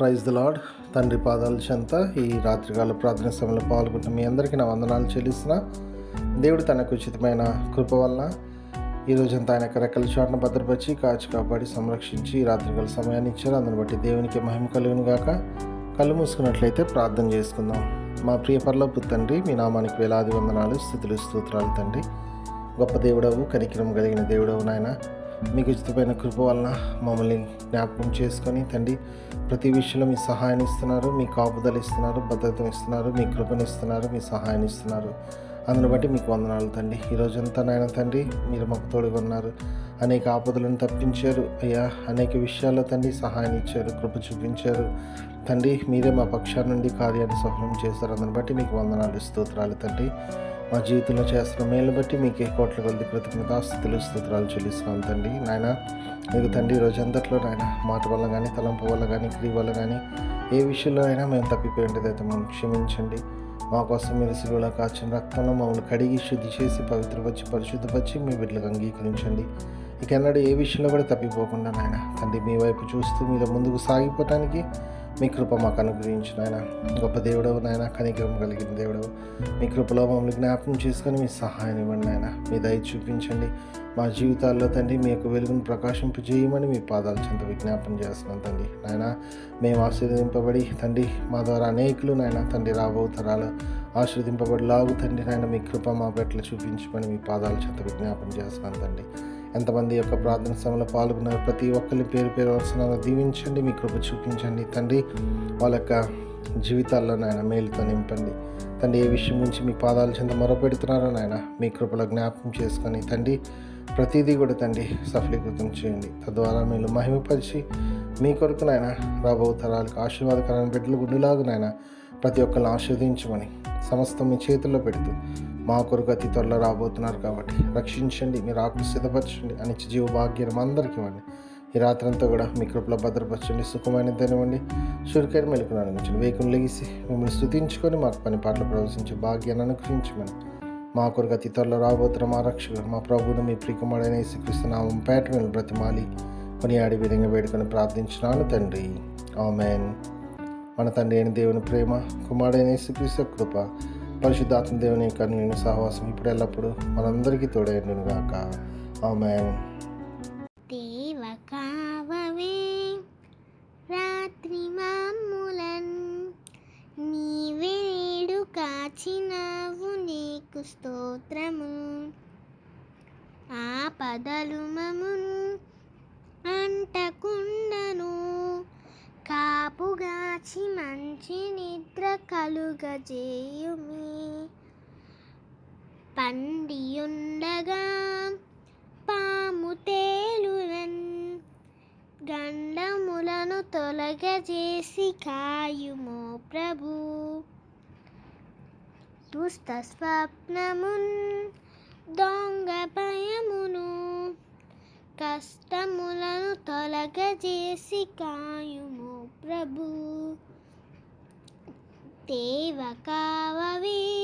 Praise the lord తండ్రి పాదాల చెంత. ఈ రాత్రికాల ప్రార్థన సమయంలో పాల్గొన్న మీ అందరికీ నా వందనాలు చెల్లిస్తున్నా. దేవుడు తనకు ఉచితమైన కృప వలన ఈ రోజంతా ఆయన రెక్కల చాటును భద్రపరిచి కాచి కాపాడి సంరక్షించి ఈ రాత్రికాల సమయాన్ని ఇచ్చారు. అందుని బట్టి దేవునికి మహిమ కలుగును గాక. కళ్ళు మూసుకున్నట్లయితే ప్రార్థన చేసుకుందాం. మా ప్రియ పరలోపు తండ్రి మీ నామానికి వేలాది వందనాలు స్థితులు స్తోత్రాలు తండ్రి. గొప్ప దేవుడవు కనికిరం కలిగిన దేవుడవు నాయన. మీకు ఉచితమైన కృప వలన మమ్మల్ని జ్ఞాపకం చేసుకొని తండ్రి ప్రతి విషయంలో మీ సహాయాన్ని ఇస్తున్నారు మీ కాపుదలు ఇస్తున్నారు భద్రతను ఇస్తున్నారు మీ కృపను ఇస్తున్నారు మీ సహాయాన్ని ఇస్తున్నారు. అందుని బట్టి మీకు వందనాలు తండ్రి. ఈ రోజంతా నాయన తండ్రి మీరు మాకు తోడుగా ఉన్నారు. అనేక ఆపదలను తప్పించారు. అయ్యా అనేక విషయాల్లో తండ్రి సహాయం ఇచ్చారు కృప చూపించారు. తండ్రి మీరే మా పక్షాల నుండి కార్యాన్ని సఫలం చేశారు. అందుని బట్టి మీకు వందనాలు స్తోత్రాలు తండ్రి. మా జీవితంలో చేస్తున్న మేలు బట్టి మీకే కోట్ల కొద్ది కృతజ్ఞతాస్థుతులు స్తోత్రాలు చెల్లిస్తున్నాం తండ్రి. నాయన మీకు తండ్రి రోజు అంతట్లో నాయన మాట వల్ల కానీ తలంపు వల్ల కానీ క్రియ వల్ల కానీ ఏ విషయంలో అయినా మేము తప్పిపోయి ఉండేదైతే మమ్మల్ని క్షమించండి. మా కోసం మీరు సిలువలో కాచిన రక్తంలో మమ్మల్ని కడిగి శుద్ధి చేసి పవిత్రపరిచి పరిశుద్ధపరిచి మీ బిడ్డలకు అంగీకరించండి. ఇక ఏ విషయంలో కూడా తప్పిపోకుండా నాయన తండ్రి మీ వైపు చూస్తూ మీరు ముందుకు సాగిపోవటానికి మీ కృప మాకు అనుగ్రహించిన ఆయన. గొప్ప దేవుడవు నాయన కనికరం కలిగిన దేవుడవు. మీ కృపలో మమ్మల్ని జ్ఞాపకం చేసుకొని మీ సహాయం ఇవ్వండి నాయన. మీ దయ చూపించండి. మా జీవితాల్లో తండ్రి మీ యొక్క వెలుగును ప్రకాశింపజేయమని మీ పాదాల చెంత విజ్ఞాపన చేస్తున్నాం తండ్రి. నాయన మేము ఆశీర్వదింపబడి తండ్రి మా ద్వారా అనేకులు నాయన తండ్రి రాబో తరాలు ఆశీర్వదింపబడి లాగు తండ్రి నాయన మీ కృప మా పట్ల చూపించమని మీ పాదాల చెంత విజ్ఞాపన చేస్తున్నాం తండ్రి. ఎంతమంది యొక్క ప్రార్థన సమయంలో పాల్గొన్నారు? ప్రతి ఒక్కరిని పేరు పేరు వస్తున్నారో దీవించండి మీ కృప చూపించండి. తండ్రి వాళ్ళ యొక్క జీవితాల్లో నాయన మేలుతో నింపండి. తండ్రి ఏ విషయం గురించి మీ పాదాల చెంత మొరపెడుతున్నారో నాయన మీ కృపలో జ్ఞాపకం చేసుకొని తండ్రి ప్రతిదీ కూడా తండ్రి సఫలీకృతం చేయండి. తద్వారా మీరు మహిమపరిచి మీ కొరకు నాయన రాబో తరాలకు ఆశీర్వాదకరమైన బిడ్డలు గుండెలాగు నాయన ప్రతి ఒక్కరిని ఆస్వాదించమని సమస్తం మీ చేతుల్లో పెడుతూ మా కొరకు అతి త్వరలో రాబోతున్నారు కాబట్టి రక్షించండి మీరు ఆకులు సిద్ధపరచండి అని జీవ భాగ్యం అందరికీ ఇవ్వండి. ఈ రాత్రంతా కూడా మీ కృపలో భద్రపరచండి సుఖమైన తినవండి చురుకైన మెలుకును అనుగించండి వేకును లెగిసి మిమ్మల్ని స్థుతించుకొని మాకు పని పాటలు ప్రవేశించే భాగ్యాన్ని అనుగ్రహించమని. మా కొరకు అతి త్వరలో రాబోతున్న మా రక్షకుడు మా ప్రభువును మీ ప్రియకుమారైన శ్రీకృష్ణనామం పేట మేము బ్రతిమాలి కొనియాడి విధంగా వేడుకొని ప్రార్థించినాను తండ్రి. ఆమెన్. మన తండ్రి అయిన దేవుని ప్రేమ కుమారుడైన శ్రీకృష్ణ కృప పరిశుద్ధాత్మ దేవుని యొక్క నేను సహవాసం ఇప్పుడు ఎల్లప్పుడు మనందరికీ తోడైండును గాక. ఆమె రాత్రి మాములన్ నీవేడు కాచినావు నీకు స్తోత్రము. ఆ పదలు మమున్ అంటకుండను కాపుగాచి మంచి నిద్ర కలుగజేయుమి. పండియుండగా పాము తేలునన్ గండములను తొలగజేసి కాయుమో ప్రభు. దుష్ట స్వప్నమున్ దొంగ భయమును కష్టములను తొలగజేసి కాయుమో ప్రభు. దేవ కావవే